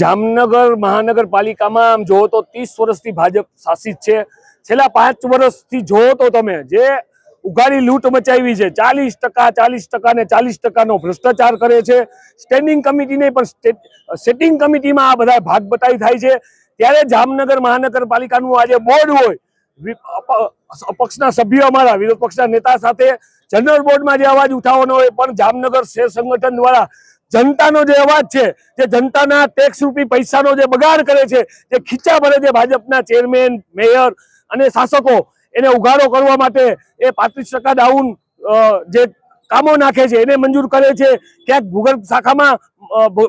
જામનગર મહાનગરપાલિકામાં આમ જુઓ તો ત્રીસ વર્ષથી ભાજપ શાસિત છે. છેલ્લા પાંચ વર્ષથી જુઓ તો તમે, જે ઉઘાડી લૂંટ મચાવી છે, ચાલીસ ટકા ચાલીસ ટકા ને ચાલીસ ટકાનો ભ્રષ્ટાચાર કરે છે. સ્ટેન્ડિંગ કમિટી નહીં પણ સેટિંગ કમિટીમાં આ બધા ભાગ બતાવી થાય છે. ત્યારે જામનગર મહાનગરપાલિકાનું આજે બોર્ડ હોય અપક્ષના સભ્યો અમારા વિરોધ પક્ષના નેતા સાથે જનરલ બોર્ડમાં જે અવાજ ઉઠાવવાનો હોય, પણ જામનગર શેર સંગઠન દ્વારા જનતાનો જે અવાજ છે, જે જનતાના ટેક્સ રૂપી પૈસાનો જે બગાડ કરે છે, જે ખીચા ભરે છે ભાજપના ચેરમેન મેયર અને શાસકો, એને ઉઘાડો કરવા માટે એ પાંત્રીસ ટકા ડાઉન જે કામો નાખે છે, એને મંજૂર કરે છે, ક્યાંક ભૂગર્ભ શાખામાં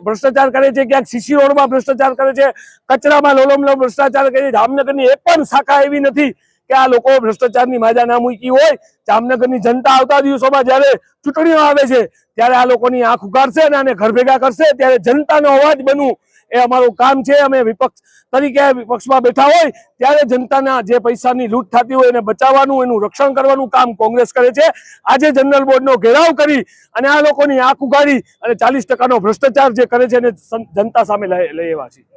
ભ્રષ્ટાચાર કરે છે, ક્યાંક સીસી રોડમાં ભ્રષ્ટાચાર કરે છે, કચરામાં લોલમલો ભ્રષ્ટાચાર કરે છે, જામનગરની એક પણ શાખા એવી નથી કે આ લોકો ભ્રષ્ટાચારની માજા ના મૂકી હોય, જામનગરની જનતા આવતા દિવસોમાં જ્યારે ચૂંટણીઓ આવે છે, ત્યારે આ લોકોની આંખ ઉગાડશે અને આને ઘર ભેગા કરશે, ત્યારે જનતાનો અવાજ બનવું એ અમારું કામ છે. અમે વિપક્ષ તરીકે વિપક્ષમાં બેઠા હોય, ત્યારે જનતાના જે પૈસાની લૂંટ થતી હોય એને બચાવવાનું, એનું રક્ષણ કરવાનું કામ કોંગ્રેસ કરે છે. આજે જનરલ બોર્ડનો ઘેરાવ કરી અને આ લોકોની આંખ ઉગાડી અને ચાલીસ ટકાનો ભ્રષ્ટાચાર જે કરે છે એને જનતા સામે લઈ આવ્યા છે.